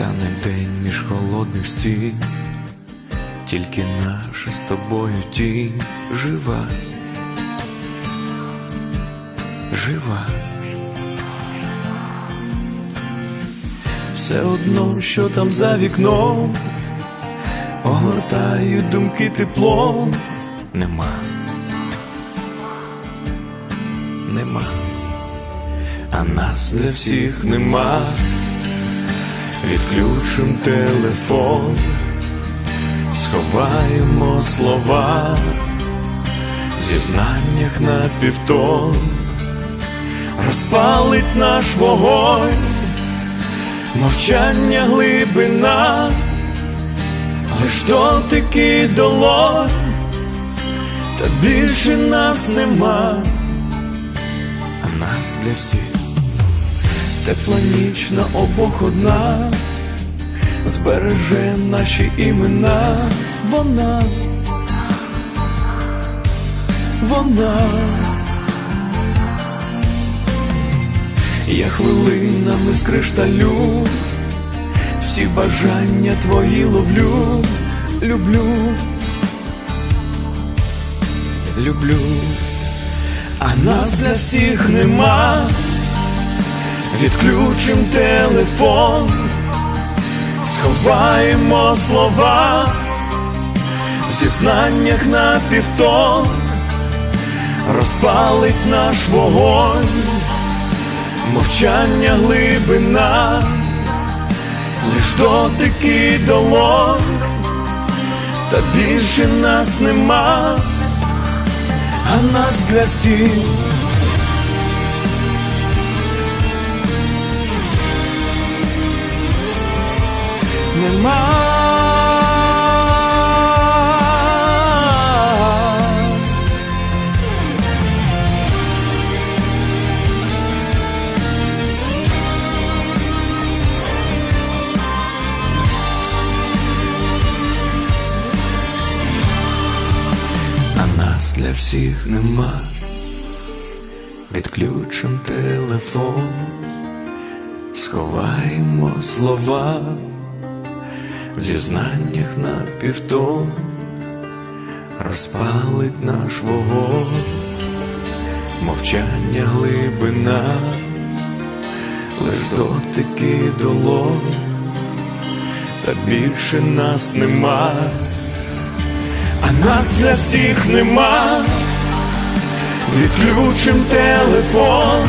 Стане день між холодних стін, тільки наша з тобою тінь жива, жива. Все одно, що там за вікном, огортають думки теплом, нема, нема, а нас для всіх нема. Відключим телефон, сховаємо слова в зізнаннях на півтон, розпалить наш вогонь, мовчання глибина, лиш дотики долонь, та більше нас нема, а нас для всіх. Тепла ніч на обох одна, збереже наші імена, вона, вона, я хвилинами з кришталю, всі бажання твої ловлю, люблю, люблю, а нас для всіх нема. Відключим телефон, сховаємо слова в зізнаннях на півтон, розпалить наш вогонь, мовчання глибина, лиш дотики долонь, та більше нас нема, а нас для всіх. Нема. А нас для всіх нема. Відключим телефон, сховаємо слова в зізнаннях на півтон розпалить наш вогонь, мовчання глибина, лиш дотики долонь, та більше нас нема, а нас для всіх нема, відключим телефон,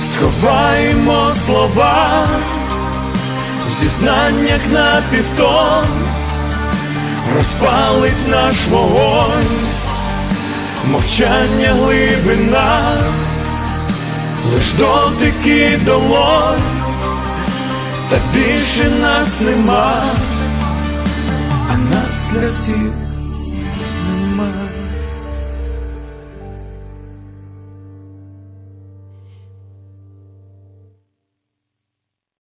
сховаємо слова зізнаннях на півтон розпалить наш вогонь, мовчання глибина, лиш дотики долонь, та більше нас нема, а нас для всіх